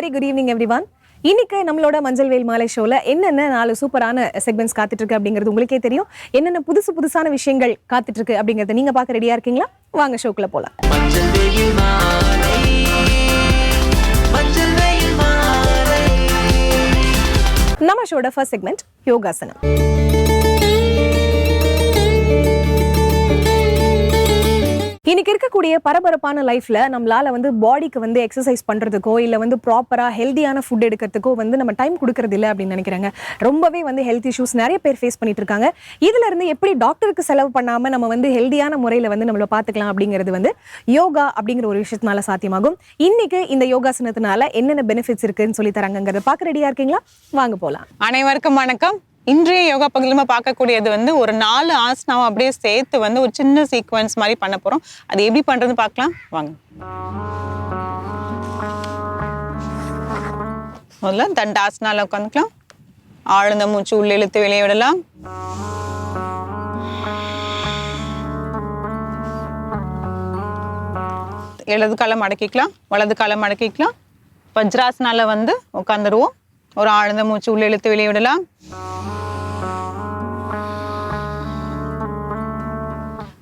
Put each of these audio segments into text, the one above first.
Very good evening everyone இன்னைக்கு நம்மளோட மஞ்சள் வெயில் மாலை ஷோல என்னென்ன நாலு சூப்பரான செக்மெண்ட்ஸ் காத்துட்டு இருக்கு அப்படிங்கிறது உங்களுக்கே தெரியும். என்னென்ன புதுசு புதுசான விஷயங்கள் காத்துட்டு இருக்கு அப்படிங்கறத நீங்க பார்க்க ரெடியா இருக்கீங்களா? வாங்க ஷோக்குள்ள மாலை நம்ம ஷோட ஃபர்ஸ்ட் செக்மெண்ட் யோகாசனம். இன்னைக்கு இருக்கக்கூடிய பரபரப்பான லைஃப்ல நம்மளால வந்து பாடிக்கு வந்து எக்ஸசைஸ் பண்றதுக்கோ இல்ல வந்து ப்ராப்பரா ஹெல்தியான ஃபுட் எடுக்கிறதுக்கோ வந்து நம்ம டைம் கொடுக்கறது இல்லை அப்படின்னு நினைக்கிறாங்க. ரொம்பவே வந்து ஹெல்த் இஷ்யூஸ் நிறைய பேர் ஃபேஸ் பண்ணிட்டு இருக்காங்க. இதுல இருந்து எப்படி டாக்டருக்கு செலவு பண்ணாம நம்ம வந்து ஹெல்தியான முறையில வந்து நம்மள பாத்துக்கலாம் அப்படிங்கிறது வந்து யோகா அப்படிங்கிற ஒரு விஷயத்தினால சாத்தியமாகும். இன்னைக்கு இந்த யோகாசனத்தினால என்னென்ன பெனிஃபிட்ஸ் இருக்குன்னு சொல்லி தராங்கிறத பார்க்க ரெடியா இருக்கீங்களா? வாங்க போலாம். அனைவருக்கும் வணக்கம். இன்றைய யோகா பகுதியில் பார்க்கக்கூடியது வந்து ஒரு நாலு ஆசனாவை அப்படியே சேர்த்து வந்து ஒரு சின்ன சீக்வன்ஸ் மாதிரி பண்ண போகிறோம் அது எப்படி பண்ணுறதுன்னு பார்க்கலாம். வாங்க. முதல்ல தண்டாசனால உட்காந்துக்கலாம். ஆழ்ந்த மூச்சு உள்ளே இழுத்து வெளியே விடலாம். இடது காலை மடக்கிக்கலாம். வலது காலை மடக்கிக்கலாம். வஜ்ராசனால வந்து உட்காந்துருவோம். ஒரு ஆழ்ந்த மூச்சு உள்ள இழுத்து வெளியே விடலாம்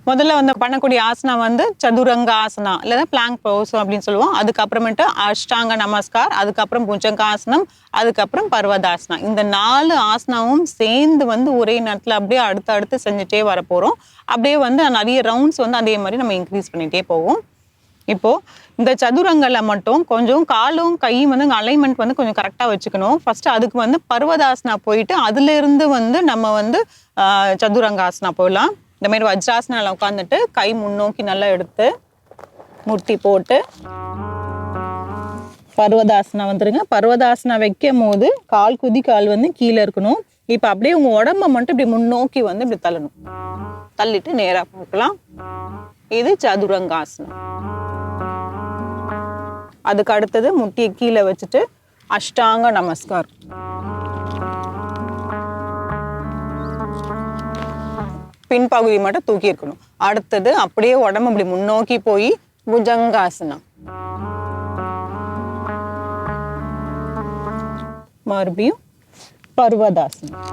முதல்ல வந்து பண்ணக்கூடிய ஆசனா வந்து சதுரங்க ஆசனா இல்லைன்னா பிளாங்க் போஸ் அப்படின்னு சொல்லுவோம் அதுக்கப்புறமேட்டு அஷ்டாங்க நமஸ்கார் அதுக்கப்புறம் புஜங்காசனம் அதுக்கப்புறம் பர்வதாசனா இந்த நாலு ஆசனாவும் சேர்ந்து வந்து ஒரே நேரத்தில் அப்படியே அடுத்து அடுத்து செஞ்சுட்டே வரப்போகிறோம் அப்படியே வந்து நிறைய ரவுண்ட்ஸ் வந்து அதே மாதிரி நம்ம இன்க்ரீஸ் பண்ணிகிட்டே போவோம் இப்போது இந்த சதுரங்களை மட்டும் கொஞ்சம் காலும் கையும் வந்து அலைன்மெண்ட் வந்து கொஞ்சம் கரெக்டாக வச்சுக்கணும். ஃபர்ஸ்ட் அதுக்கு வந்து பர்வதாசனா போயிட்டு அதுலேருந்து வந்து நம்ம வந்து சதுரங்காசனா போயிடலாம். இந்த மாதிரி வஜ்ராசனால உட்காந்துட்டு கை முன்னோக்கி நல்லா எடுத்து முட்டி போட்டு பர்வதாசனா வந்துருங்க. பர்வதாசனா வைக்கும் போது கால் குதி கால் வந்து கீழே இருக்கணும். இப்போ அப்படியே உங்க உடம்ப மட்டும் இப்படி முன்னோக்கி வந்து இப்படி தள்ளணும். தள்ளிட்டு நேராக பார்க்கலாம். இது சதுரங்காசனம். அதுக்கு அடுத்தது முட்டியை கீழே வச்சுட்டு அஷ்டாங்க நமஸ்கார் பின்பகுதி மட்டும் தூக்கி இருக்கணும். அடுத்தது அப்படியே உடம்பு இப்படி முன்னோக்கி போய் புஜங்காசனம். மறுபடியும் பர்வதாசனம்.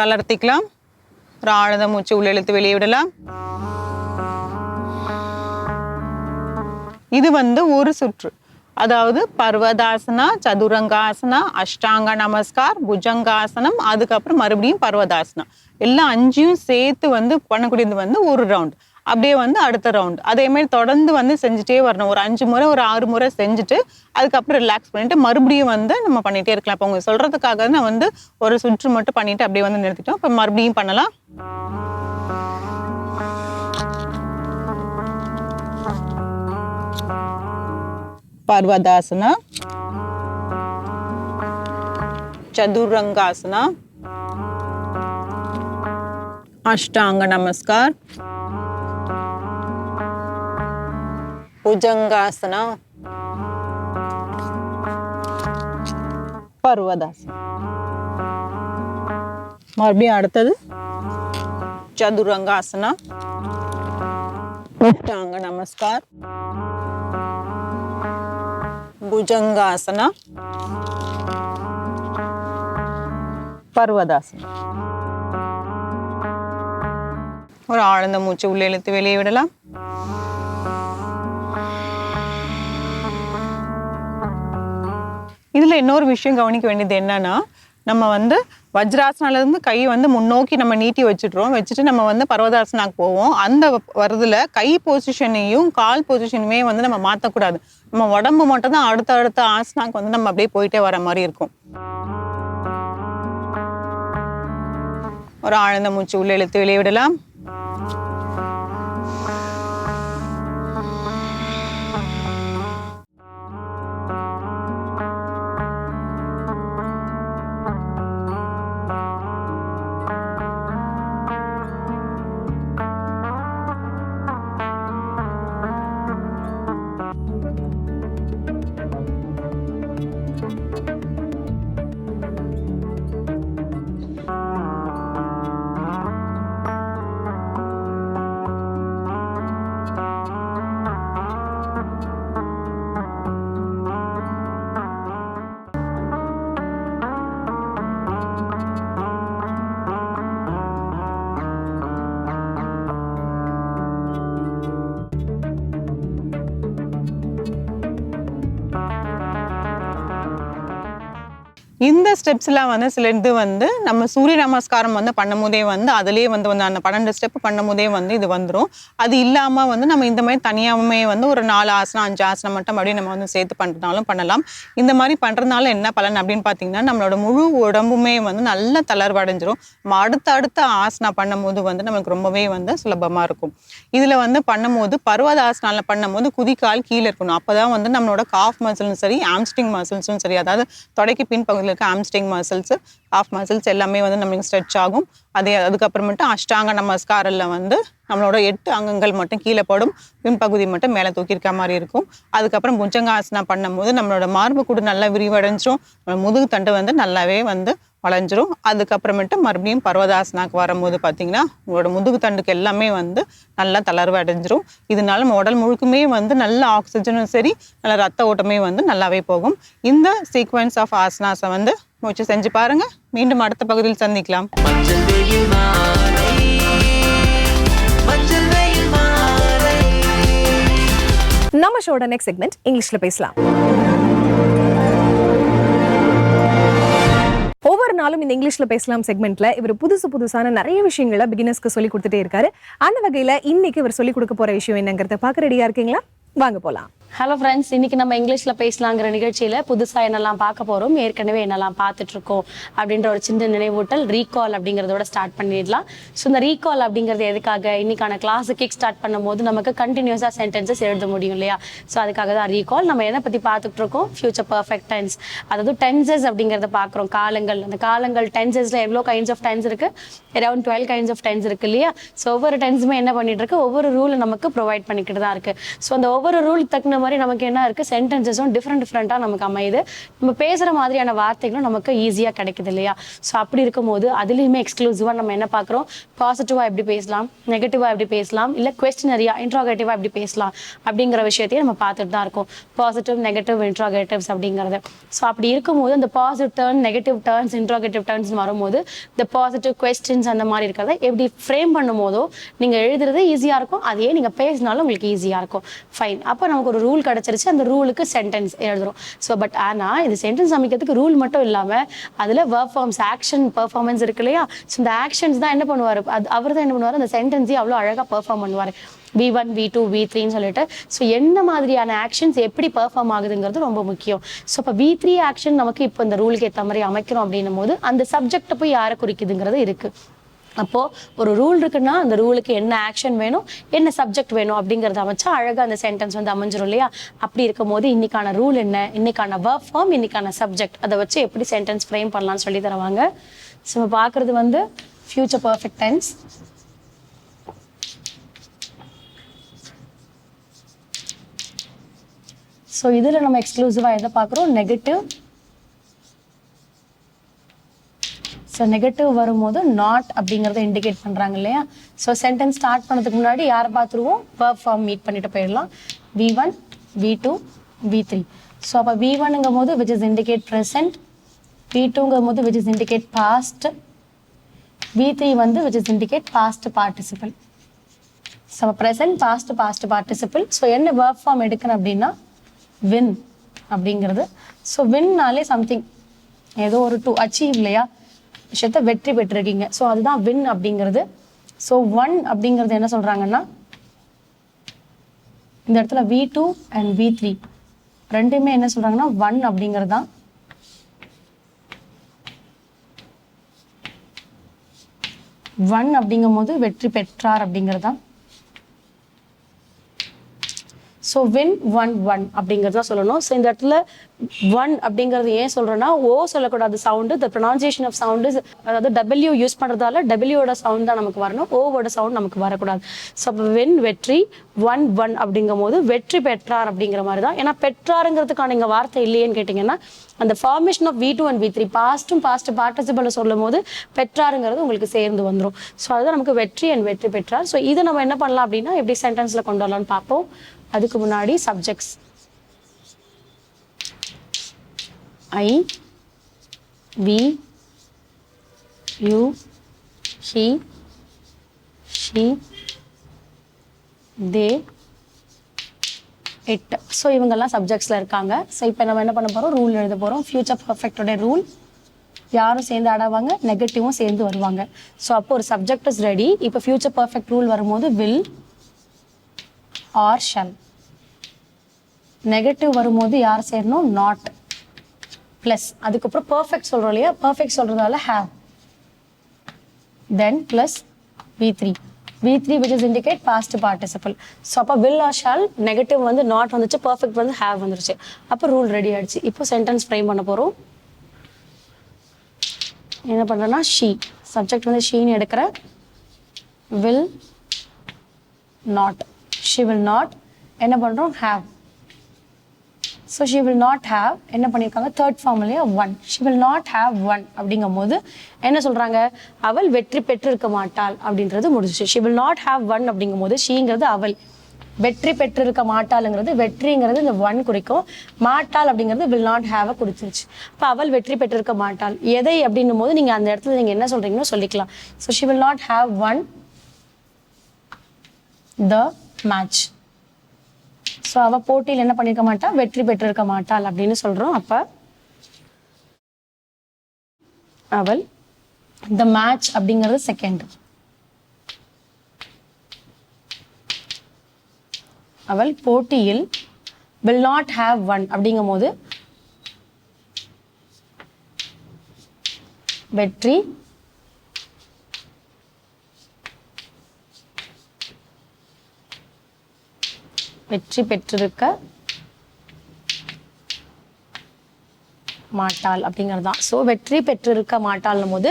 தளர்த்திக்கலாம். ஒரு மூச்சு உள்ள இழுத்து வெளியே விடலாம். இது வந்து ஒரு சுற்று. அதாவது பர்வதாசனா சதுரங்காசனா அஷ்டாங்க நமஸ்கார் புஜங்காசனம் அதுக்கப்புறம் மறுபடியும் பர்வதாசனா. எல்லாம் அஞ்சையும் சேர்த்து வந்து பண்ணக்கூடியது வந்து ஒரு ரவுண்ட் அப்படியே வந்து அடுத்த ரவுண்ட் அதே மாதிரி தொடர்ந்து வந்து செஞ்சுட்டே வரணும். ஒரு அஞ்சு முறை ஒரு ஆறு முறை செஞ்சுட்டு அதுக்கப்புறம் ரிலாக்ஸ் பண்ணிட்டு மறுபடியும் வந்து நம்ம பண்ணிட்டே இருக்கலாம். இப்போ அவங்க சொல்றதுக்காக நான் வந்து ஒரு சுற்று மட்டும் பண்ணிட்டு அப்படியே வந்து நிறுத்திட்டோம். இப்போ மறுபடியும் பண்ணலாம். பர்வதாசனா சதுரங்காசனா அஷ்டாங்க நமஸ்கார் புஜங்காசனா பர்வதாசனா மறுபடியும் அடுத்தது சதுரங்காசனா அஷ்டாங்க நமஸ்கார் ಭುಜಂಗಾಸನ பர்வதாசனம் ஒரு ஆழ்ந்த மூச்சு உள்ளே இழுத்து வெளியே விடலாம் இதுல இன்னொரு விஷயம் கவனிக்க வேண்டியது என்னன்னா நம்ம வந்து வஜ்ராசனாலேருந்து கை வந்து முன்னோக்கி நம்ம நீட்டி வச்சுட்றோம். வச்சுட்டு நம்ம வந்து பர்வதாசனாக்கு போவோம். அந்த வரதுல கை பொசிஷனையும் கால் பொசிஷனுமே வந்து நம்ம மாற்றக்கூடாது நம்ம உடம்பு மட்டும் தான் அடுத்த அடுத்த ஆசனாக்கு வந்து நம்ம அப்படியே போயிட்டே வர மாதிரி இருக்கும். ஒரு ஆழ்ந்த மூச்சு உள்ளே இழுத்து வெளியே விடலாம். இந்த ஸ்டெப்ஸ்லாம் வந்து சில இது வந்து நம்ம சூரிய நமஸ்காரம் வந்து பண்ணும்போதே வந்து அதுலேயே வந்து வந்து அந்த பன்னெண்டு ஸ்டெப் பண்ணும்போதே வந்து இது வந்துடும் அது இல்லாமல் வந்து நம்ம இந்த மாதிரி தனியாகவே வந்து ஒரு நாலு ஆசனம் அஞ்சு ஆசனம் மட்டும் அப்படியே நம்ம வந்து சேர்த்து பண்ணுறதுனாலும் பண்ணலாம். இந்த மாதிரி பண்ணுறதுனால என்ன பலன் அப்படின்னு பார்த்தீங்கன்னா நம்மளோட முழு உடம்புமே வந்து நல்ல தளர்வடைஞ்சிரும். நம்ம அடுத்த அடுத்த ஆசனா பண்ணும்போது வந்து நமக்கு ரொம்பவே வந்து சுலபமாக இருக்கும். இதில் வந்து பண்ணும்போது பர்வதாசனால பண்ணும்போது குதிக்கால் கீழே இருக்கணும். அப்போ தான் வந்து நம்மளோட காஃப் மசில்ஸும் சரி ஆம்ஸ்டிங் மசில்ஸும் சரி அதாவது தொடக்கி பின்பகுதி இருக்க ஆம்ஸ்டிங் மசில்ஸ் ஆஃப் மசில்ஸ் எல்லாமே வந்து நம்மளுக்கு ஸ்ட்ரெச் ஆகும். அதே அதுக்கப்புறமேட்டு அஷ்டாங்க நமஸ்காரில் வந்து நம்மளோட எட்டு அங்கங்கள் மட்டும் கீழே படும் பின்பகுதி மட்டும் மேலே தூக்கியிருக்க மாதிரி இருக்கும். அதுக்கப்புறம் புஜங்காசனா பண்ணும்போது நம்மளோட மார்பு கூட நல்லா விரிவடைஞ்சும் முதுகு தண்டு வந்து நல்லாவே வந்து வளைஞ்சிரும். அதுக்கப்புறமேட்டு மறுபடியும் பர்வதாசனாக்கு வரும்போது பார்த்தீங்கன்னா உங்களோட முதுகு தண்டுக்கு எல்லாமே வந்து நல்லா தளர்வு அடைஞ்சிரும். இதனால நம்ம உடல் முழுக்குமே வந்து நல்ல ஆக்சிஜனும் சரி நல்ல ரத்த ஓட்டமே வந்து நல்லாவே போகும். இந்த சீக்வன்ஸ் ஆஃப் ஆசனாஸை வந்து முயற்சி செஞ்சு பாருங்க. மீண்டும் அடுத்த பகுதியில் சந்திக்கலாம். நம்ம ஷோட நெக்ஸ்ட் செக்மெண்ட் இங்கிலீஷ்ல பேசலாம். ஒவ்வொரு நாளும் இந்த இங்கிலீஷ்ல பேசலாம் செக்மெண்ட்ல இவர் புதுசு புதுசான நிறைய விஷயங்களை பிகினர்ஸ்க்கு சொல்லி கொடுத்துட்டே இருக்காரு. அந்த வகையில இன்னைக்கு இவர் சொல்லி கொடுக்க போற விஷயம் என்னங்கிறத பார்க்க ரெடியா இருக்கீங்களா? வாங்க போலாம். ஹலோ ஃப்ரெண்ட்ஸ் இன்னைக்கு நம்ம இங்கிலீஷில் பேசலாங்கிற நிகழ்ச்சியில் புதுசாக என்னெல்லாம் பார்க்க போகிறோம் ஏற்கனவே என்னெல்லாம் பார்த்துட்டு இருக்கோம் அப்படின்ற ஒரு சின்ன நினைவூட்டல் ரீகால் அப்படிங்கிறதோட ஸ்டார்ட் பண்ணிடலாம். ஸோ இந்த ரீகால் அப்படிங்கிறது எதுக்காக? இன்னைக்கான கிளாஸ் கிக் ஸ்டார்ட் பண்ணும்போது நமக்கு கண்டினியூஸாக சென்டென்சஸ் எழுத முடியும் இல்லையா? ஸோ அதுக்காக தான் ரீகால் நம்ம எதை பற்றி பார்த்துட்டு இருக்கோம்? ஃபியூச்சர் பர்ஃபெக்ட் டென்ஸ் அதாவது டென்சஸ் அப்படிங்கிறத பார்க்குறோம். காலங்கள். அந்த காலங்கள் டென்சஸில் எவ்வளோ கைண்ட்ஸ் ஆஃப் டென்ஸ் இருக்கு? Around twelve kinds of tense இருக்கு இல்லையா? ஸோ ஒவ்வொரு டென்ஸுமே என்ன பண்ணிட்டு இருக்கு? ஒவ்வொரு ரூல் நமக்கு ப்ரொவைட் பண்ணிக்கிட்டு தான் இருக்கு. ஸோ அந்த ஒவ்வொரு ரூல் தகுந்த மாதிரி நமக்கு என்ன இருக்குது சென்டென்சஸும் டிஃப்ரெண்ட் டிஃப்ரெண்ட்டாக நமக்கு அமையுது. நம்ம பேசுகிற மாதிரியான வார்த்தைகளும் நமக்கு ஈஸியாக கிடைக்குது இல்லையா? ஸோ அப்படி இருக்கும்போது அதுலேயுமே எக்ஸ்க்ளூசிவாக நம்ம என்ன பார்க்குறோம்? பாசிட்டிவாக எப்படி பேசலாம்? நெகட்டிவாக எப்படி பேசலாம்? இல்லை கொஸ்டினரியா இன்ட்ராகேட்டிவாக எப்படி பேசலாம்? அப்படிங்கிற விஷயத்தையும் நம்ம பார்த்துட்டு தான் இருக்கோம். பாசிட்டிவ் நெகட்டிவ் இன்ட்ராகேட்டிவ்ஸ் அப்படிங்கிறது. ஸோ அப்படி இருக்கும்போது அந்த positive term negative terms interrogative terms வரும்போது இந்த பாசிட்டிவ் கொஸ்டின்ஸ் அந்த மாதிரி இருக்கிறத எப்படி ஃப்ரேம் பண்ணும்போதோ நீங்கள் எழுதுறது ஈஸியாக இருக்கும். அதையே நீங்கள் பேசினாலும் உங்களுக்கு ஈஸியாக இருக்கும். ஃபைன் அப்போ நமக்கு ஒரு ரூல் கிடச்சிருச்சு அந்த ரூலுக்கு சென்டென்ஸ் எழுதுறோம். ஸோ பட் ஆனால் இது சென்டென்ஸ் அமைக்கிறதுக்கு ரூல் மட்டும் இல்லாமல் அதில் ஒர்க் ஃபார்ம்ஸ் ஆக்ஷன் பர்ஃபார்மன்ஸ் இருக்கு இல்லையா? ஸோ இந்த ஆக்ஷன்ஸ் தான் என்ன பண்ணுவார்? அது அவர் தான் என்ன பண்ணுவார்? அந்த சென்டென்ஸையும் அவ்வளோ அழகாக பர்ஃபார்ம் பண்ணுவார். V one V two V த்ரீன்னு சொல்லிட்டு. ஸோ என்ன மாதிரியான ஆக்ஷன்ஸ் எப்படி பர்ஃபார்ம் ஆகுதுங்கிறது ரொம்ப முக்கியம். ஸோ இப்போ வி த்ரீ ஆக்ஷன் நமக்கு இப்போ இந்த ரூலுக்கு ஏற்ற மாதிரி அமைக்கிறோம் அப்படின்னும் போது அந்த சப்ஜெக்டை போய் யாரை குறிக்குதுங்கிறது இருக்குது அப்போது ஒரு ரூல் இருக்குன்னா அந்த ரூலுக்கு என்ன ஆக்ஷன் வேணும் என்ன சப்ஜெக்ட் வேணும் அப்படிங்கிறத அமைச்சா அழகாக அந்த சென்டென்ஸ் வந்து அமைஞ்சிரும் இல்லையா? அப்படி இருக்கும் போது இன்னைக்கான ரூல் என்ன? இன்னைக்கான ஒர்க் ஃபார்ம் இன்னைக்கான சப்ஜெக்ட் அதை வச்சு எப்படி சென்டென்ஸ் ஃப்ரேம் பண்ணலாம்னு சொல்லி தருவாங்க. ஸோ பார்க்குறது வந்து ஃபியூச்சர் பர்ஃபெக்ட் டென்ஸ் ஸோ இதில் நம்ம எக்ஸ்க்ளூசிவாக எதை பார்க்குறோம்? நெகட்டிவ் ஸோ நெகட்டிவ் வரும்போது நாட் அப்படிங்கிறத இண்டிகேட் பண்ணுறாங்க இல்லையா? ஸோ சென்டென்ஸ் ஸ்டார்ட் பண்ணதுக்கு முன்னாடி யாரை பார்த்துருவோம்? வேர்ப் ஃபார்ம் மீட் பண்ணிட்டு போயிடலாம். V one V two V three so அப்போ வி ஒன்னுங்கும் போது which is indicate present V டூங்கும் போது which is indicate past V three வந்து which is indicate past participle so present past past participle so என்ன verb form எடுக்கணும் அப்படின்னா win அப்படிங்கிறது. So வின்னாலே something ஏதோ ஒரு டூ அச்சீவ் இல்லையா? விஷயத்த வெற்றி பெற்றிருக்கீங்க. ஸோ அதுதான் வின் அப்படிங்கிறது. ஸோ ஒன் அப்படிங்கிறது என்ன சொல்கிறாங்கன்னா இந்த இடத்துல V two and V three ரெண்டுமே என்ன சொல்கிறாங்கன்னா ஒன் அப்படிங்கிறது தான். ஒன் அப்படிங்கும்போது வெற்றி பெற்றார் அப்படிங்கிறது தான். ஸோ வின் ஒன் ஒன் அப்படிங்கிறத சொல்லணும். ஸோ இந்த இடத்துல ஒன் அப்படிங்கிறது ஏன் சொல்கிறேன்னா ஓ சொல்லக்கூடாது sound the pronunciation of sound அதாவது டபிள்யூ யூஸ் பண்ணுறதால டபிள்யூட சவுண்ட் தான் நமக்கு வரணும். ஓவோட சவுண்ட் நமக்கு வரக்கூடாது. ஸோ வின் வெற்றி ஒன் ஒன் அப்படிங்கும் போது வெற்றி பெற்றார் அப்படிங்கிற மாதிரி தான். ஏன்னா பெற்றாருங்கிறதுக்கான இங்கே வார்த்தை இல்லையேன்னு கேட்டிங்கன்னா அந்த formation of V two and V three பாஸ்ட்டும் past participle சொல்லும் போது பெற்றாருங்கிறது உங்களுக்கு சேர்ந்து வந்துடும் ஸோ அதுதான் நமக்கு வெற்றி அண்ட் வெற்றி பெற்றார். ஸோ இதை நம்ம என்ன பண்ணலாம் அப்படின்னா எப்படி சென்டென்ஸில் கொண்டு வரலாம்னு பார்ப்போம். அதுக்கு முன்னாடி subjects I we you he she they it so இவங்கெல்லாம் சப்ஜெக்ட்ஸில் இருக்காங்க. ஸோ இப்போ நம்ம என்ன பண்ண போகிறோம் ரூல் எழுத போகிறோம் ஃபியூச்சர் பர்ஃபெக்டோட ரூல் யாரும் சேர்ந்து ஆடாவாங்க நெகட்டிவும் சேர்ந்து வருவாங்க. ஸோ அப்போ ஒரு சப்ஜெக்ட் இஸ் ரெடி இப்போ ஃபியூச்சர் பர்ஃபெக்ட் ரூல் வரும்போது வில் ஆர் ஷல் நெகட்டிவ் வரும்போது யார் சேரணும்? நாட் ப்ளஸ் அதுக்கப்புறம் பர்ஃபெக்ட் சொல்கிறோம் இல்லையா? Perfect சொல்கிறதால have then plus V three V three which is indicate past participle so அப்போ வில் ஆர் ஷால் நெகட்டிவ் வந்து நாட் வந்துச்சு பர்ஃபெக்ட் வந்து ஹேவ் வந்துருச்சு. அப்போ ரூல் ரெடி ஆயிடுச்சு. இப்போ சென்டென்ஸ் ஃப்ரேம் பண்ண போகிறோம் என்ன பண்ணுறேன்னா ஷீ சப்ஜெக்ட் வந்து ஷீன்னு எடுக்கிறேன் will not she will not என்ன பண்ணுறோம் have so she will not have என்ன பண்ணியிருக்காங்க? Third ஃபார்ம்லேயே won she will not have won அப்படிங்கும் போது என்ன சொல்கிறாங்க அவள் வெற்றி பெற்றிருக்க மாட்டாள் அப்படின்றது முடிஞ்சிச்சு. She will not have won அப்படிங்கும் போது ஷீங்கிறது அவள். வெற்றி பெற்றிருக்க மாட்டாளுங்கிறது வெற்றிங்கிறது இந்த ஒன் குறிக்கும். மாட்டாள் அப்படிங்கிறது வில் நாட் ஹேவ குறிச்சிருச்சு. இப்போ அவள் வெற்றி பெற்றிருக்க மாட்டாள். எதை அப்படின்னும் போது நீங்கள் அந்த இடத்துல நீங்கள் என்ன சொல்கிறீங்கன்னு சொல்லிக்கலாம். So she will not have won the match so அவள் போட்டியில் என்ன பண்ணியிருக்க மாட்டா? வெற்றி பெற்றிருக்க மாட்டாள் அப்படின்னு சொல்றோம். அப்ப அவள் த மேட்ச் அப்படிங்கிறது செகண்ட் அவள் போட்டியில் வில் நாட் ஹாவ் ஒன் அப்படிங்கும் போது வெற்றி வெற்றி பெற்றிருக்க மாட்டாள் அப்படிங்கிறது தான் ஸோ வெற்றி பெற்றிருக்க மாட்டாள்னும் போது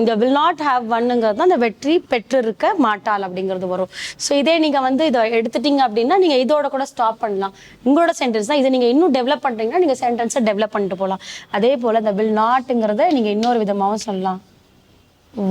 இந்த வில் நாட் ஹேவ் ஒன்னுங்கிறது தான் இந்த வெற்றி பெற்றிருக்க மாட்டாள் அப்படிங்கிறது வரும். ஸோ இதே நீங்கள் வந்து இதை எடுத்துட்டீங்க அப்படின்னா நீங்கள் இதோட கூட ஸ்டாப் பண்ணலாம். உங்களோட சென்டென்ஸ் தான். இதை நீங்கள் இன்னும் டெவலப் பண்ணுறீங்கன்னா நீங்கள் சென்டென்ஸை டெவலப் பண்ணிட்டு போகலாம். அதே போல் இந்த வில் நாட்டுங்கிறத நீங்கள் இன்னொரு விதமாகவும் சொல்லலாம்.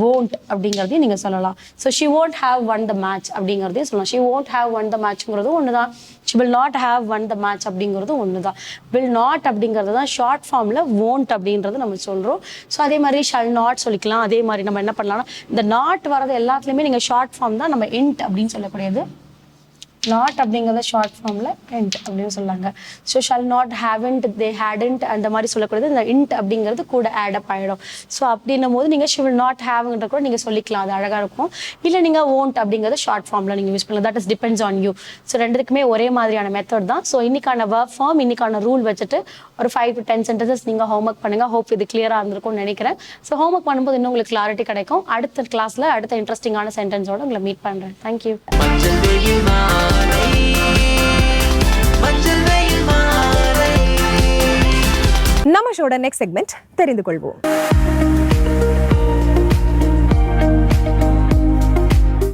ஓன்ட் அப்படிங்கிறதையும் நீங்கள் சொல்லலாம். So she won't have won the match அப்படிங்கிறதையும் சொல்லலாம். She won't have won the matchங்கிறதும் ஒன்று தான் she will not have won the match அப்படிங்கிறதும் ஒன்று தான் வில் நாட் அப்படிங்கிறது தான் ஷார்ட் ஃபார்மில் ஓன்ட் அப்படின்றது நம்ம சொல்கிறோம் ஸோ அதே மாதிரி ஷல் நாட் சொல்லிக்கலாம். அதே மாதிரி நம்ம என்ன பண்ணலாம்னா இந்த நாட் வரது எல்லாத்துலேயுமே நீங்கள் ஷார்ட் ஃபார்ம் தான் நம்ம இன்ட் அப்படின்னு சொல்லக்கூடியது. நாட் அப்படிங்கிறத ஷார்ட் ஃபார்மில் இன்ட் அப்படின்னு சொல்லாங்க. So shall not haven't they hadn't அந்த மாதிரி சொல்லக்கூடாது. இந்த இன்ட் அப்படிங்கிறது கூட ஆட் அப் ஆகிடும் ஸோ அப்படின்னும் போது நீங்கள் ஷி வில் நாட் ஹேவ்ன்ற கூட நீங்கள் சொல்லிக்கலாம். அது அழகாக இருக்கும். இல்லை நீங்கள் ஓன்ட் அப்படிங்கிறத ஷார்ட் ஃபார்மில் நீங்கள் யூஸ் பண்ணலாம். That is depends on you so ரெண்டுக்குமே ஒரே மாதிரியான மெத்தட் தான். ஸோ இன்னைக்கான ஒர்க் ஃபார்ம் இன்னைக்கான ரூல் வச்சுட்டு ஒரு ஃபைவ் டு டென் சென்டென்சஸ் நீங்கள் ஹோம் ஒர்க் பண்ணுங்கள் ஹோப் இது கிளியராக இருந்திருக்கும்னு நினைக்கிறேன். ஸோ ஹோம் ஒர்க் பண்ணும்போது இன்னும் உங்களுக்கு கிளாரிட்டி கிடைக்கும். அடுத்த கிளாஸில் அடுத்த இன்ட்ரெஸ்டிங்கான சென்டென்ஸோட உங்களை மீட் பண்ணுறேன் தேங்க்யூ நம்ம ஷோட நெக்ஸ்ட் செக்மெண்ட் தெரிந்து கொள்வோம்.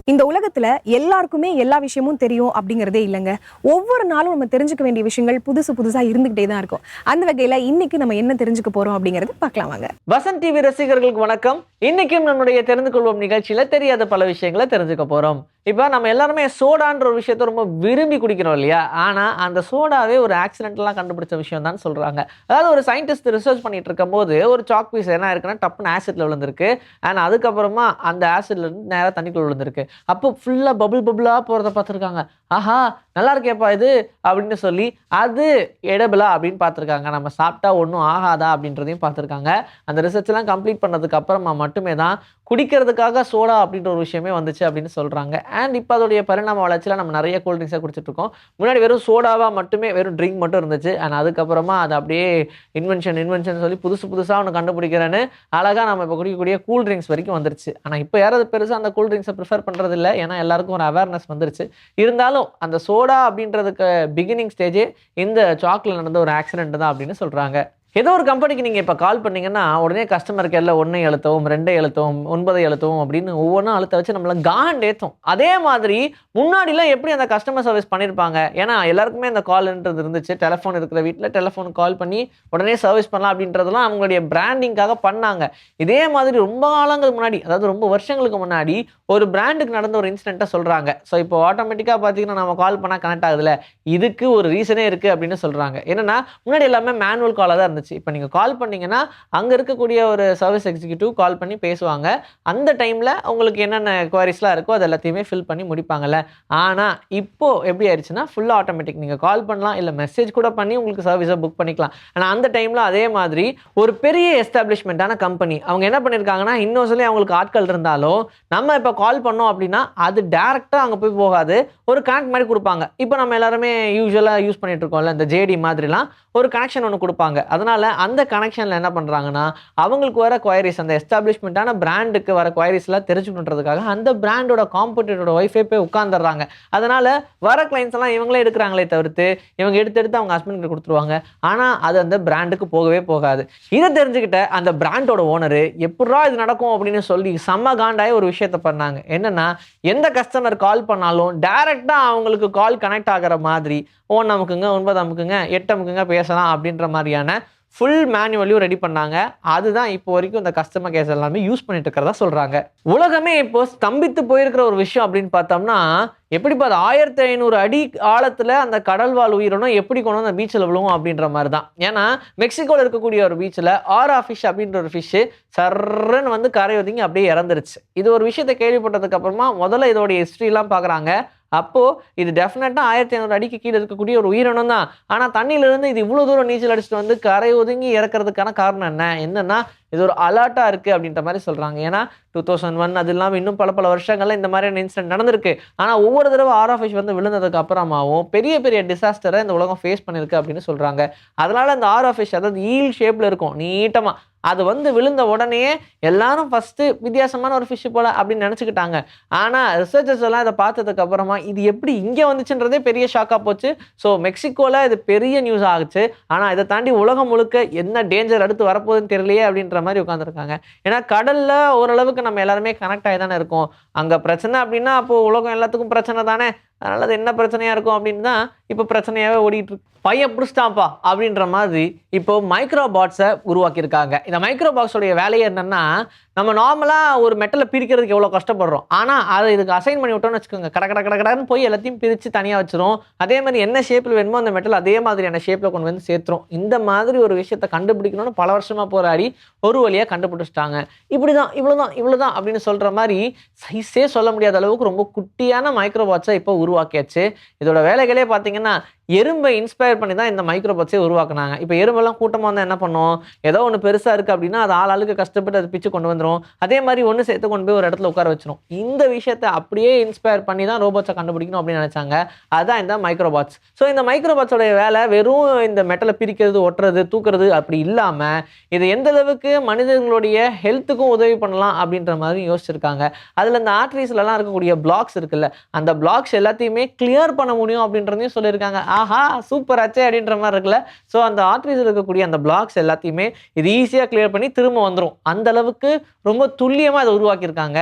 இந்த உலகத்துல எல்லாருக்குமே எல்லா விஷயமும் தெரியும் அப்படிங்கிறதே இல்லைங்க. ஒவ்வொரு நாளும் நம்ம தெரிஞ்சுக்க வேண்டிய விஷயங்கள் புதுசு புதுசா இருந்துகிட்டே தான் இருக்கும். அந்த வகையில இன்னைக்கு நம்ம என்ன தெரிஞ்சுக்க போறோம் அப்படிங்கறது பார்க்கலாம் வாங்க. வசந்த் டிவி ரசிகர்களுக்கு வணக்கம். இன்னைக்கும் நம்மளுடைய தெரிந்து கொள்வோம் நிகழ்ச்சியில தெரியாத பல விஷயங்களை தெரிஞ்சுக்க போறோம். இப்போ நம்ம எல்லாருமே சோடான்ற ஒரு விஷயத்த ரொம்ப விரும்பி குடிக்கிறோம் இல்லையா? ஆனால் அந்த சோடாவே ஒரு ஆக்சிடென்ட்லாம் கண்டுபிடிச்ச விஷயம் தான் சொல்கிறாங்க அதாவது ஒரு சயின்டிஸ்ட் ரிசர்ச் பண்ணிட்டு இருக்கும்போது ஒரு சாக் பீஸ் என்ன இருக்குன்னா டப்புன்னு ஆசிட்ல விழுந்திருக்கு. அண்ட் அதுக்கப்புறமா அந்த ஆசிட்லேருந்து இருந்து தண்ணிக்குள்ள விழுந்திருக்கு. அப்போ ஃபுல்லாக பபுள் பபுளாக போகிறத பார்த்துருக்காங்க. ஆஹா நல்லா இருக்கேப்பா இது அப்படின்னு சொல்லி அது எடபிளா அப்படின்னு பார்த்துருக்காங்க. நம்ம சாப்பிட்டா ஒன்றும் ஆகாதா அப்படின்றதையும் பார்த்துருக்காங்க. அந்த ரிசர்ச்லாம் கம்ப்ளீட் பண்ணதுக்கு அப்புறமா மட்டுமே தான் குடிக்கிறதுக்காக சோடா அப்படின்ற ஒரு விஷயமே வந்துச்சு அப்படின்னு சொல்கிறாங்க அண்ட் இப்போ அதோடைய பரிணாம வளர்ச்சியில் நம்ம நிறைய கூல் ட்ரிங்க்ஸாக குடிச்சிட்ருக்கோம் முன்னாடி வெறும் சோடாவாக மட்டுமே வெறும் ட்ரிங்க் மட்டும் இருந்துச்சு. அண்ட் அதுக்கப்புறமா அது அப்படியே இன்வென்ஷன் இன்வென்ஷன் சொல்லி புதுசு புதுசாக ஒன்று கண்டுபிடிக்கிறேன்னு அழகாக நம்ம இப்போ குடிக்கக்கூடிய கூல் ட்ரிங்க்ஸ் வரைக்கும் வந்துருச்சு. ஆனால் இப்போ யாராவது பெருசாக அந்த கூல் ட்ரிங்க்ஸை ப்ரிஃபர் பண்ணுறது இல்லை ஏன்னா எல்லாருக்கும் ஒரு அவேர்னஸ் வந்துருச்சு. இருந்தாலும் அந்த சோடா அப்படின்றதுக்கு பிகினிங் ஸ்டேஜே இந்த சாக்கில் நடந்த ஒரு ஆக்சிடென்ட் தான் அப்படின்னு சொல்கிறாங்க ஏதோ ஒரு கம்பெனிக்கு நீங்கள் இப்போ கால் பண்ணிங்கன்னா உடனே கஸ்டமர் கேரில் ஒன்றை எழுத்தவும் ரெண்டை எழுத்தவும் ஒன்பதை எழுத்தவும் அப்படின்னு ஒவ்வொன்றும் அழுத்த வச்சு நம்மள காண்டேத்தும் அதே மாதிரி முன்னாடிலாம் எப்படி அந்த கஸ்டமர் சர்வீஸ் பண்ணியிருப்பாங்க ஏன்னா எல்லாருக்குமே அந்த கால்ன்றது இருந்துச்சு. டெலஃபோன் இருக்கிற வீட்டில் டெலஃபோன் கால் பண்ணி உடனே சர்வீஸ் பண்ணலாம் அப்படின்றதெல்லாம் அவங்களுடைய பிராண்டிங்காக பண்ணாங்க. இதே மாதிரி ரொம்ப காலங்கள் முன்னாடி அதாவது ரொம்ப வருஷங்களுக்கு முன்னாடி ஒரு பிராண்டுக்கு நடந்த ஒரு இன்சிடெண்ட்டை சொல்கிறாங்க ஸோ இப்போ ஆட்டோமேட்டிக்காக பார்த்தீங்கன்னா நம்ம கால் பண்ணால் கனெக்ட் ஆகுதுல்ல? இதுக்கு ஒரு ரீசனே இருக்குது அப்படின்னு சொல்கிறாங்க என்னன்னா முன்னாடி எல்லாமே மேனுவல் காலாக தான் இருந்துச்சு. இருந்துச்சு. இப்போ நீங்கள் கால் பண்ணீங்கன்னா அங்கே இருக்கக்கூடிய ஒரு சர்வீஸ் எக்ஸிக்யூட்டிவ் கால் பண்ணி பேசுவாங்க. அந்த டைமில் உங்களுக்கு என்னென்ன குவாரிஸ்லாம் இருக்கோ அது எல்லாத்தையுமே ஃபில் பண்ணி முடிப்பாங்கல்ல. ஆனால் இப்போ எப்படி ஆயிடுச்சுன்னா ஃபுல்லாக ஆட்டோமேட்டிக் நீங்கள் கால் பண்ணலாம் இல்லை மெசேஜ் கூட பண்ணி உங்களுக்கு சர்வீஸை புக் பண்ணிக்கலாம். ஆனால் அந்த டைமில் அதே மாதிரி ஒரு பெரிய எஸ்டாப்ளிஷ்மெண்ட்டான கம்பெனி அவங்க என்ன பண்ணியிருக்காங்கன்னா இன்னும் சொல்லி அவங்களுக்கு ஆட்கள் இருந்தாலும் நம்ம இப்போ கால் பண்ணோம் அப்படின்னா அது டேரெக்டாக அங்கே போய் போகாது. ஒரு கனெக்ட் மாதிரி கொடுப்பாங்க. இப்போ நம்ம எல்லாருமே யூஸ்வலாக யூஸ் பண்ணிட்டு இருக்கோம்ல இந்த ஜேடி மாதிரிலாம் ஒரு கனெக்ஷன் ஒன்று கொடுப்பாங்க. அதனால் அந்த கனெக்ஷனில் என்ன பண்ணுறாங்கன்னா அவங்களுக்கு வர குயரிஸ் அந்த எஸ்டாப்ளிஷ்மெண்ட்டான பிராண்டுக்கு வர கொயரிஸில் தெரிஞ்சு பண்ணுறதுக்காக அந்த பிராண்டோட காம்படிட்டரோட ஒய்ஃபே போய் உட்காந்துடுறாங்க அதனால் வர கிளைண்ட்ஸ் எல்லாம் இவங்களே எடுக்கிறாங்களே தவிர்த்து இவங்க எடுத்து எடுத்து அவங்க ஹஸ்பண்டுக்கு கொடுத்துருவாங்க. ஆனால் அது அந்த பிராண்டுக்கு போகவே போகாது. இதை தெரிஞ்சுக்கிட்ட அந்த பிராண்டோட ஓனரு எப்படா இது நடக்கும்? அப்படின்னு சொல்லி செம்ம காண்டாய ஒரு விஷயத்த பண்ணாங்க. என்னன்னா எந்த கஸ்டமர் கால் பண்ணாலும் டைரெக்டாக அவங்களுக்கு கால் கனெக்ட் ஆகிற மாதிரி ஓன் அமுக்குங்க ஒன்பது அமுக்குங்க எட்டு அமுக்குங்க பேசலாம் அப்படின்ற மாதிரியான ஃபுல் மேனுவலையும் ரெடி பண்ணாங்க. அதுதான் இப்போ வரைக்கும் இந்த கஸ்டமர் கேஸ் எல்லாமே யூஸ் பண்ணிட்டு இருக்கிறதா சொல்றாங்க. உலகமே இப்போ ஸ்தம்பித்து போயிருக்கிற ஒரு விஷயம் அப்படின்னு பார்த்தோம்னா எப்படி பார்த்து ஆயிரத்தி ஐநூறு அடி ஆழத்துல அந்த கடல் வாழ் உயிரினம் எப்படி கொண்டு வந்து அந்த பீச்சில் விழுவும் அப்படின்ற மாதிரி தான் ஏன்னா மெக்சிகோவில் இருக்கக்கூடிய ஒரு பீச்சில் ஆரா ஃபிஷ் அப்படின்ற ஒரு ஃபிஷ்ஷு சர்றன்னு வந்து கரை ஒதுங்கி அப்படியே இறந்துருச்சு. இது ஒரு விஷயத்தை கேள்விப்பட்டதுக்கு அப்புறமா முதல்ல இதோடைய ஹிஸ்ட்ரிலாம் பார்க்குறாங்க. அப்போது இது டெஃபினட்டாக ஆயிரத்தி ஐநூறு அடிக்கு கீழே இருக்கக்கூடிய ஒரு உயிரினம் தான் ஆனால் தண்ணியிலிருந்து இது இவ்வளோ தூரம் நீச்சல் அடிச்சுட்டு வந்து கரை ஒதுங்கி இறக்கிறதுக்கான காரணம் என்ன? என்னென்னா இது ஒரு அலர்ட்டாக இருக்குது அப்படின்ற மாதிரி சொல்கிறாங்க ஏன்னா டூ தௌசண்ட் ஒன் அது இல்லாமல் இன்னும் பல பல வருஷங்களில் இந்த மாதிரியான இன்சிடென்ட் நடந்திருக்கு. ஆனால் ஒவ்வொரு தடவை ஆர் ஆஃப் வந்து விழுந்ததுக்கு அப்புறமாவும் பெரிய பெரிய டிசாஸ்டரை இந்த உலகம் ஃபேஸ் பண்ணியிருக்கு அப்படின்னு சொல்கிறாங்க அதனால் இந்த ஆர் ஆஃப் அதாவது ஈல் ஷேப்பில் இருக்கும். நீட்டமாக அது வந்து விழுந்த உடனே எல்லாரும் ஃபஸ்ட்டு வித்தியாசமான ஒரு ஃபிஷ் போல அப்படின்னு நினச்சிக்கிட்டாங்க. ஆனால் ரிசர்ச்சர்ஸ் எல்லாம் இதை பார்த்ததுக்கு அப்புறமா இது எப்படி இங்கே வந்துச்சுன்றதே பெரிய ஷாக்காக போச்சு. ஸோ மெக்சிகோவில் இது பெரிய நியூஸ் ஆகுச்சு. ஆனால் இதை தாண்டி உலகம் முழுக்க என்ன டேஞ்சர் அடுத்து வரப்போகுதுன்னு தெரியலையே அப்படின்ற மாதிரி உட்காந்துருக்காங்க ஏன்னா கடலில் ஓரளவுக்கு நம்ம எல்லாருமே கனெக்ட் ஆகி தானே இருக்கோம். அங்கே பிரச்சனை அப்படின்னா அப்போது உலகம் எல்லாத்துக்கும் பிரச்சனை தானே. அதனால் அது என்ன பிரச்சனையாக இருக்கும் அப்படின்னு தான் இப்போ பிரச்சனையாகவே ஓடிட்டு இருக்கு. பையன் பிடிச்சிட்டான்ப்பா அப்படின்ற மாதிரி இப்போ மைக்ரோ பாட்ஸை உருவாக்கியிருக்காங்க. இந்த மைக்ரோ பாக்ஸோடைய வேலையை என்னன்னா நம்ம நார்மலாக ஒரு மெட்டலை பிரிக்கிறதுக்கு எவ்வளோ கஷ்டப்படுறோம். ஆனால் அதை இதுக்கு அசைன் பண்ணி விட்டோம்னு வச்சுக்கோங்க. கட கட கட கடன்னு போய் எல்லாத்தையும் பிரித்து தனியாக வச்சிரும். அதே மாதிரி என்ன ஷேப்பில் வேணுமோ அந்த மெட்டல் அதே மாதிரியான ஷேப்பில் கொண்டு வந்து சேர்த்துரும். இந்த மாதிரி ஒரு விஷயத்தை கண்டுபிடிக்கணும்னு பல வருஷமாக போராடி ஒரு வழியாக கண்டுபிடிச்சிட்டாங்க. இப்படி தான் இவ்வளோ தான் இவ்வளோ தான் அப்படின்னு சொல்கிற மாதிரி சைஸே சொல்ல முடியாத அளவுக்கு ரொம்ப குட்டியான மைக்ரோ பாட்ஸை இப்போ உருவாக்கியாச்சு. இதோட வேலைகளே பார்த்தீங்கன்னா 那 எறும்பை இன்ஸ்பயர் பண்ணி தான் இந்த மைக்ரோபட்ஸே உருவாக்குனாங்க. இப்போ எறும்பெல்லாம் கூட்டமாக இருந்தால் என்ன பண்ணும்? ஏதோ ஒன்று பெருசாக இருக்குது அப்படின்னா அது ஆள் ஆளுக்கு கஷ்டப்பட்டு அது பிச்சு கொண்டு வந்துடும் அதே மாதிரி ஒன்று சேர்த்து கொண்டு போய் ஒரு இடத்துல உட்கார வச்சிரும். இந்த விஷயத்தை அப்படியே இன்ஸ்பயர் பண்ணி தான் ரோபோட்ஸை கண்டுபிடிக்கணும் அப்படின்னு நினச்சாங்க. அதுதான் இந்த மைக்ரோபாட்ஸ் ஸோ இந்த மைக்ரோபாட்ஸோடைய வேலை வெறும் இந்த மெட்டலை பிரிக்கிறது ஒட்டுறது தூக்குறது அப்படி இல்லாமல் இது எந்த அளவுக்கு மனிதர்களுடைய ஹெல்த்துக்கும் உதவி பண்ணலாம் அப்படின்ற மாதிரி யோசிச்சிருக்காங்க. அதில் இந்த ஆர்ட்ரிஸ்லலாம் இருக்கக்கூடிய பிளாக்ஸ் இருக்குல்ல அந்த பிளாக்ஸ் எல்லாத்தையுமே கிளியர் பண்ண முடியும் அப்படின்றதையும் சொல்லியிருக்காங்க. ஆஹா சூப்பர் ஆச்சே அப்படின்ற மாதிரி இருக்குல்ல. ஸோ அந்த ஆர்ட்ரிஸ் இருக்கக்கூடிய அந்த பிளாக்ஸ் எல்லாத்தையுமே இது ஈஸியாக கிளியர் பண்ணி திரும்ப வந்துடும் அந்த அளவுக்கு ரொம்ப துல்லியமாக அதை உருவாக்கியிருக்காங்க.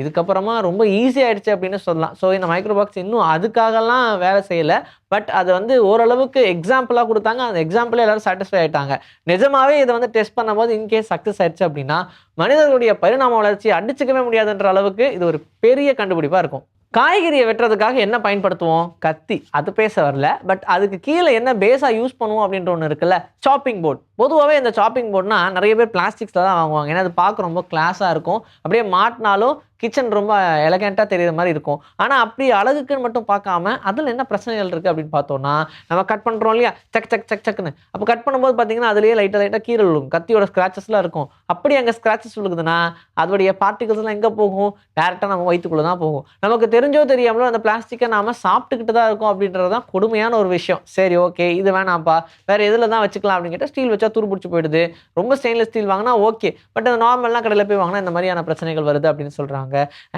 இதுக்கப்புறமா ரொம்ப ஈஸி ஆயிடுச்சு அப்படின்னு சொல்லலாம். ஸோ இந்த மைக்ரோ பாக்ஸ் இன்னும் அதுக்காகலாம் வேலை செய்யலை. பட் அது வந்து ஓரளவுக்கு எக்ஸாம்பிளாக கொடுத்தாங்க. அந்த எக்ஸாம்பிளே எல்லாரும் சாட்டிஸ்ஃபை ஆகிட்டாங்க நிஜமாவே இதை வந்து டெஸ்ட் பண்ணும்போது இன்கேஸ் சக்ஸஸ் ஆயிடுச்சு அப்படின்னா மனிதர்களுடைய பரிணாம வளர்ச்சியை அடிச்சுக்கவே முடியாதுன்ற அளவுக்கு இது ஒரு பெரிய கண்டுபிடிப்பாக இருக்கும். காய்கறியை வெட்டுறதுக்காக என்ன பயன்படுத்துவோம்? கத்தி. அது பேச வரல. பட் அதுக்கு கீழே என்ன பேஸாக யூஸ் பண்ணுவோம் அப்படின்ற ஒன்று இருக்குல்ல? சாப்பிங் போர்ட் பொதுவாகவே இந்த சாப்பிங் போர்ட்னா நிறைய பேர் பிளாஸ்டிக்ஸில் தான் வாங்குவாங்க. ஏன்னா அது பார்க்க ரொம்ப கிளாஸாக இருக்கும். அப்படியே மாட்டினாலும் கிச்சன் ரொம்ப எலகெண்ட்டாக தெரியுற மாதிரி இருக்கும். ஆனால் அப்படி அழகுக்குன்னு மட்டும் பார்க்காம அதில் என்ன பிரச்சனைகள் இருக்குது அப்படின்னு பார்த்தோம்னா நம்ம கட் பண்ணுறோம் இல்லையா? சக் சக் சக் சக்குன்னு. அப்போ கட் பண்ணும்போது பார்த்தீங்கன்னா அதுலேயே லைட்டாக லைட்டாக கீரல் விழுகும் கத்தியோட ஸ்க்ராச்சஸ்லாம் இருக்கும். அப்படி அங்கே ஸ்க்ராச்சஸ் விழுகுதுன்னா அதோடைய பார்ட்டிகல்ஸ்லாம் எங்கே போகும்? டேரெக்டாக நம்ம வயிற்றுக்குள்ளே தான் போகும். நமக்கு தெரிஞ்சோ தெரியாமலோ அந்த பிளாஸ்டிக்கை நாம சாப்பிட்டுக்கிட்டு தான் இருக்கோம் அப்படின்றது தான் கொடுமையான ஒரு விஷயம். சரி ஓகே இது வேணாம்ப்பா. வேறு எதில் தான் வச்சுக்கலாம் அப்படின்னு கேட்டால் ஸ்டீல் வச்சா துரு பிடிச்சி போயிடுது. ரொம்ப ஸ்டெயின்லெஸ் ஸ்டீல் வாங்கினா ஓகே பட் அந்த நார்மல்லாம் கடையில் போய் வாங்கினா இந்த மாதிரியான பிரச்சனைகள் வருது அப்படின்னு சொல்கிறாங்க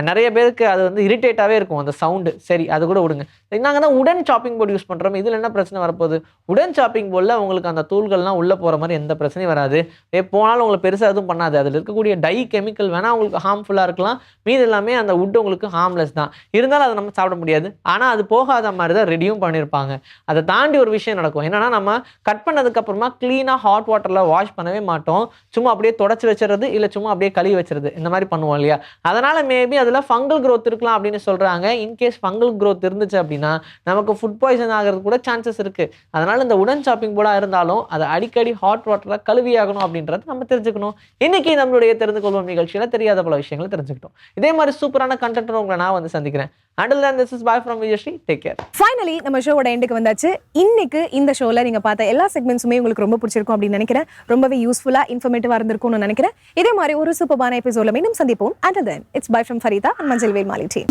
நிறைய பேருக்கு அது வந்து இரிட்டேட்டாகவே இருக்கும் அந்த சவுண்டு சரி அது கூட விடுங்க. நாங்கள் தான் உடன் சாப்பிங் போர்டு யூஸ் பண்ணுறோம் இதில் என்ன பிரச்சனை வரப்போகுது? உடன் சாப்பிங் போர்டில் உங்களுக்கு அந்த தூள்கள்லாம் உள்ளே போகிற மாதிரி எந்த பிரச்சனையும் வராது. ஏ போனாலும் உங்களுக்கு பெருசாக எதுவும் பண்ணாது. அதில் இருக்கக்கூடிய டை கெமிக்கல் வேணால் உங்களுக்கு ஹார்ம்ஃபுல்லாக இருக்கலாம். மீது எல்லாமே அந்த உட் உங்களுக்கு ஹார்ம்லெஸ் தான். இருந்தாலும் அதை நம்ம சாப்பிட முடியாது. ஆனால் அது போகாத மாதிரி தான் ரெடியும் பண்ணியிருப்பாங்க அதை தாண்டி ஒரு விஷயம் நடக்கும். என்னென்னா நம்ம கட் பண்ணதுக்கப்புறமா க்ளீனாக ஹாட் வாட்டரில் வாஷ் பண்ணவே மாட்டோம். சும்மா அப்படியே தொடச்சி வச்சுறது இல்லை சும்மா அப்படியே கழுவி வச்சுறது இந்த மாதிரி பண்ணுவோம் இல்லையா? அதனால் மேபி அதில் ஃபங்கல் க்ரோத் இருக்கலாம் அப்படின்னு சொல்கிறாங்க இன்கேஸ் ஃபங்கல் க்ரோத் இருந்துச்சு அப்படின்னா நமக்கு ஃபுட் பாய்சன் ஆகிறது கூட சான்சஸ் இருக்குது அதனால் இந்த உடன் சாப்பிங் போர்டாக இருந்தாலும் அதை அடிக்கடி ஹாட் வாட்டராக கழுவியாகணும் அப்படின்றத நம்ம தெரிஞ்சுக்கணும். இன்றைக்கி நம்மளுடைய தெரிந்து கொள்வோம் நிகழ்ச்சியில் தெரியாத பல விஷயங்களை தெரிஞ்சுக்கிட்டோம். இதே மாதிரி சூப்பரான கண்டென்ட் உங்களை நான் வந்து சந்திக்கிறேன். Until then this is bye from Vijayasri take care finally நம்ம ஷோவோட எண்டுக்கு வந்தாச்சு. இன்னைக்கு இந்த ஷோல நீங்க பார்த்த எல்லா செக்மெண்ட்ஸுமே உங்களுக்கு ரொம்ப பிடிச்சிருக்கும் அப்படின்னு நினைக்கிறேன். ரொம்பவே யூஸ்ஃபுல்லா இன்ஃபர்மேட்டிவாக இருந்திருக்கும்னு நினைக்கிறேன். இதே மாதிரி ஒரு சூப்பரான எபிசோட மீண்டும் சந்திப்போம். And then it's bye from Farida and மஞ்சள் வேல் மாலி டீம்